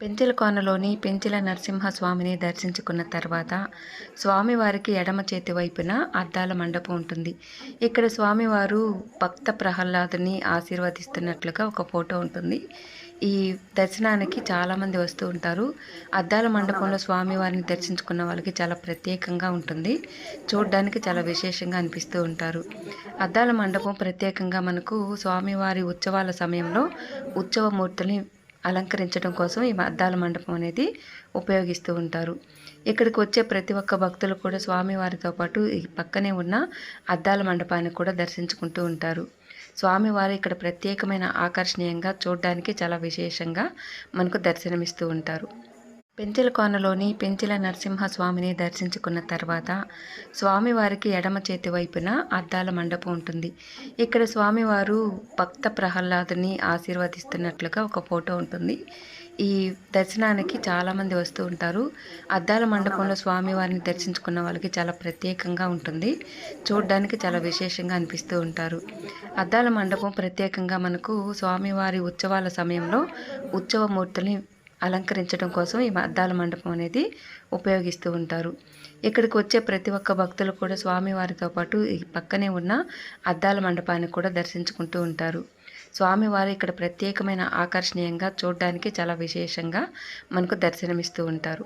పెంచలకోనలోని పెంచల నరసింహస్వామిని దర్శించుకున్న తర్వాత స్వామివారికి ఎడమ చేతి వైపున అద్దాల మండపం ఉంటుంది. ఇక్కడ స్వామివారు భక్త ప్రహ్లాదుని ఆశీర్వదిస్తున్నట్లుగా ఒక ఫోటో ఉంటుంది. ఈ దర్శనానికి చాలామంది వస్తూ ఉంటారు. అద్దాల మండపంలో స్వామివారిని దర్శించుకున్న వాళ్ళకి చాలా ప్రత్యేకంగా ఉంటుంది. చూడడానికి చాలా విశేషంగా అనిపిస్తూ ఉంటారు. అద్దాల మండపం ప్రత్యేకంగా మనకు స్వామివారి ఉత్సవాల సమయంలో ఉత్సవమూర్తుల్ని అలంకరించడం కోసం ఈ అద్దాల మండపం అనేది ఉపయోగిస్తూ ఉంటారు. ఇక్కడికి వచ్చే ప్రతి ఒక్క భక్తులు కూడా స్వామివారితో పాటు ఈ పక్కనే ఉన్న అద్దాల మండపాన్ని కూడా దర్శించుకుంటూ ఉంటారు. స్వామివారు ఇక్కడ ప్రత్యేకమైన ఆకర్షణీయంగా చూడడానికి చాలా విశేషంగా మనకు దర్శనమిస్తూ ఉంటారు. పెంచలకోనలోని పెంచల నరసింహస్వామిని దర్శించుకున్న తర్వాత స్వామివారికి ఎడమ చేతి వైపున అద్దాల మండపం ఉంటుంది. ఇక్కడ స్వామివారు భక్త ప్రహ్లాదుని ఆశీర్వదిస్తున్నట్లుగా ఒక ఫోటో ఉంటుంది. ఈ దర్శనానికి చాలామంది వస్తూ ఉంటారు. అద్దాల మండపంలో స్వామివారిని దర్శించుకున్న వాళ్ళకి చాలా ప్రత్యేకంగా ఉంటుంది. చూడడానికి చాలా విశేషంగా అనిపిస్తూ ఉంటారు. అద్దాల మండపం ప్రత్యేకంగా మనకు స్వామివారి ఉత్సవాల సమయంలో ఉత్సవమూర్తిని అలంకరించడం కోసం ఈ అద్దాల మండపం అనేది ఉపయోగిస్తూ ఉంటారు. ఇక్కడికి వచ్చే ప్రతి ఒక్క భక్తులు కూడా స్వామివారితో పాటు ఈ పక్కనే ఉన్న అద్దాల మండపాన్ని కూడా దర్శించుకుంటూ ఉంటారు. స్వామివారు ఇక్కడ ప్రత్యేకమైన ఆకర్షణీయంగా చూడడానికి చాలా విశేషంగా మనకు దర్శనమిస్తూ ఉంటారు.